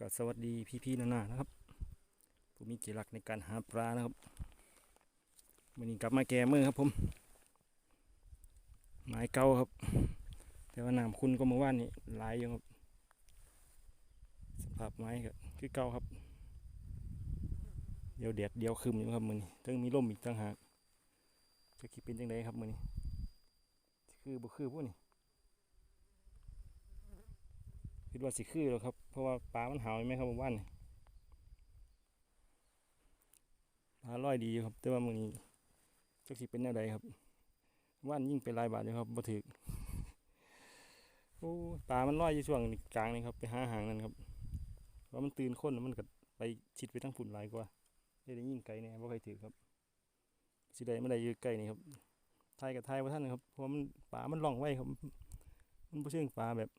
ก็สวัสดีพี่ๆนานานะครับ ผมมีจิรักในการหาปลานะครับวันนี้กลับมาแก่มือครับผมหมายเก่าครับ แต่ว่าน้ำคุณก็เมื่อวานนี้หลายอยู่ครับสภาพไม้ก็คือเก่าครับ เดี๋ยวแดดเดี๋ยวคืมอยู่ครับมือนี้ทั้งมีลมอีกต่างหากจะคิดเป็นจังไดครับมือนี้ คือบ่คือพวกนี้ คิดว่าสิคือแล้วครับ เพราะว่าปลามันหาวไหมครับเมื่านปลาลอยดีครับ แต่ว่ามือนี้จักสิเป็นแนวใดครับว่านยิ่งเป็นลายบาทอยู่ครับบ่ถึกโอ้ปลามันลอยอยู่ช่วงกลางนี่ครับ ไปหาหางนั่นครับเพราะมันตื่นคนแล้วมันก็ไปชิดไปทั้งฝุ่นหลายกว่าได้ได้ยิ่งไกลเนี่ยบ่เคยถือครับสิได้ไม่ได้ยู่ใกล้นี่ครับทายกับทายว่าท่านครับเพราะมันปลามันล่องไว้ครับ มันบ่เชิงปลาแบบ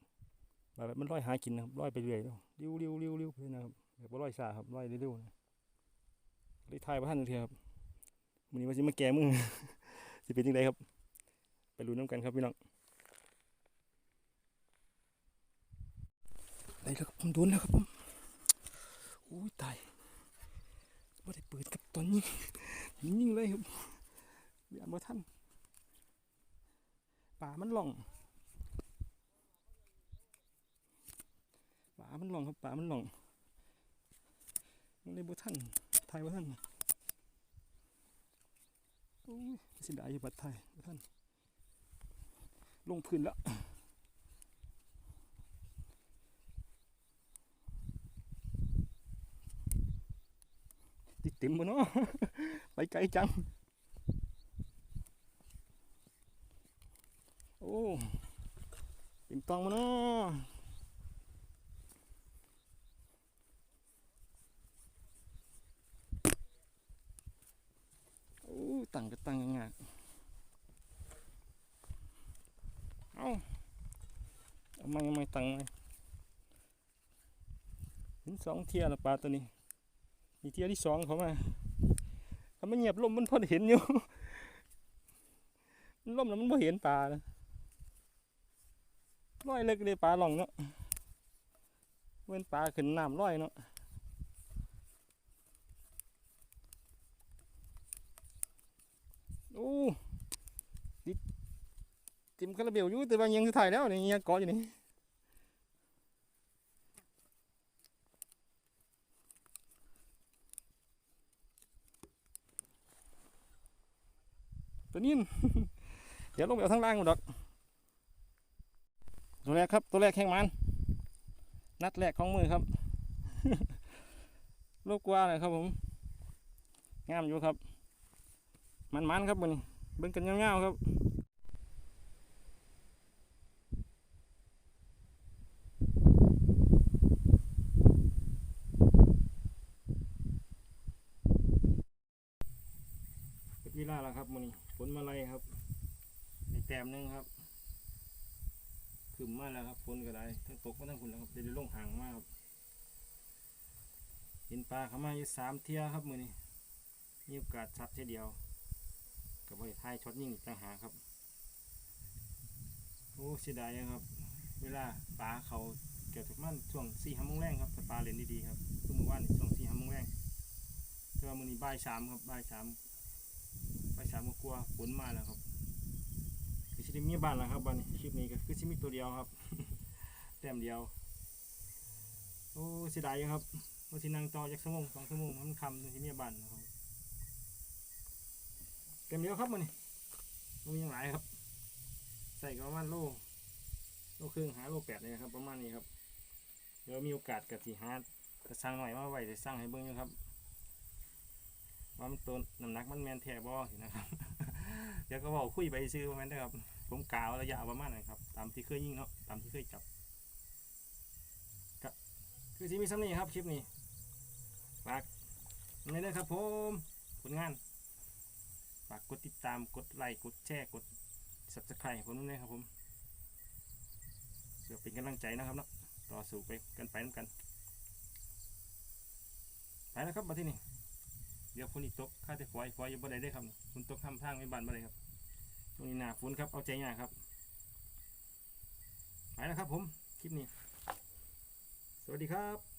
แบบมันลอยหากินนะครับลอยไปเรื่อยเนาะเลี้ยวเลี้ยวเลี้ยวเลี้ยวไปนะครับแบบว่าลอยซาครับลอยเร็วๆนะเลยทายพระท่านเทียครับมื้อนี้ว่าสิมาแก้มือสิเป็นยังไงครับ ไปรู้น้ำกันครับพี่น้องได้แล้วครับผมโดนแล้วครับผมอุ้ยตายไม่ได้เปิดกับตอนนี้นิ่งเลยครับเบียบ่ท่านป่ามันหล่อง ป่า มันหลงครับป่ามันหลงมันเลยบ่ท่านไทยบ่ท่านโอ้ยสิดายอยู่บัดไทยบ่ท่านลงพื้นแล้วติดเต็มบ่เนาะไปไกลจัง โอ้เต็มตองบ่เนาะ โอ้ ตั้งก็ตั้งยังไงเอาเอามาเอามาตั้งมาเห็นสองเทียละปลาตัวนี้มีเทียที่สองเขามาถ้ามันเงียบลมมันพอเห็นอยู่มันลมแล้วมันพอเห็นปลานะร้อยเล็กเลยปลาหลองเนาะเว้นปลาขึ้นน้ำร้อยเนาะ โอ้ติติมคาราเบลอยู่แต่ว่ายังถ่ายแล้วนี่ยังเกาะอยู่นี่ตัวนี้เดี๋ยวลงไปเอาทั้งล่างหมดดอกตัวแรกครับ ตัวแรกแข่งมัน นัดแรกของมือครับ ลูกกว่าเลยครับผม งามอยู่ครับ มันมันๆครับมันนี้เบิ่งกันยาๆครับเป็นเวลาแล้วครับมันนี้ฝนมาไล่ครับในแต้มนึงครับขึ้นมาแล้วครับฝนก็ได้ทั้งตกมาทั้งฝนแล้วครับได้ลงห่างมากครับเห็นปลาเข้ามาอยู่สามเที่ยครับมือนี้มีโอกาสชัดเท่ยเดียว กับบริท้ายช็อตยิ่งต่างหากครับโอ้เสียดายครับ เวลาปลาเขาเกี่ยวกับมันช่วงสี่ห้าโมงแรงครับแต่ปลาเล่นดีๆครับคือมื่อวานช่วงสี่ห้าโมงแรงแต่ว่ามือนี้บ่ายสามครับบ่ายสามบ่ายสามก็กลัวฝนมาแล้วครับคือชิมีบ้านแล้วครับบ้านคลิปนี้ก็คือชิมีตัวเดียวครับแต้มเดียว โอ้เสียดายครับว่าที่นั่งต่อจากชั่วโมงสองชั่วโมงมันคำที่มีบ้านนะครับ เต็มเดียวครับมันนี่มันมีอย่างไรครับ ใส่ประมาณโลโลครึ่งหาโลแปดเลยนะครับ ประมาณนี้ครับ เดี๋ยวมีโอกาสกับสีฮาร์ดจะสร้างหน่อยมาไว้จะสร้างให้เบิ้งอยู่ครับว่ามันตัวน้ำหนักมันแมนแทบอสินะครับ เดี๋ยวก็บอกคุยไปซื้อประมาณนี้ครับ ผมกาวระยะประมาณนั้ครับ ตามที่เคยยิงเนาะตามที่เคยจับก็คือที่มีซ้ำนี้ครับคลิปนี้ฝากนี่เลยครับผมผลงาน กดติดตามกดไลค์กดแชร์กด subscribe ผมด้วยนะครับผมเพื่อเป็นกำลังใจนะครับเนาะต่อสู้ไปกันไปน้ำกัน ไปแล้วครับมาที่นี่เดี๋ยวฝนอีกตกข้าแต่ฝอยฝอยอยู่บ่ได้ได้ครับฝนตกทำทางไม่บานบ่ได้ครับช่วงนี้หนาฝนครับเอาใจยากครับ ไปแล้วครับผม คลิปนี้ สวัสดีครับ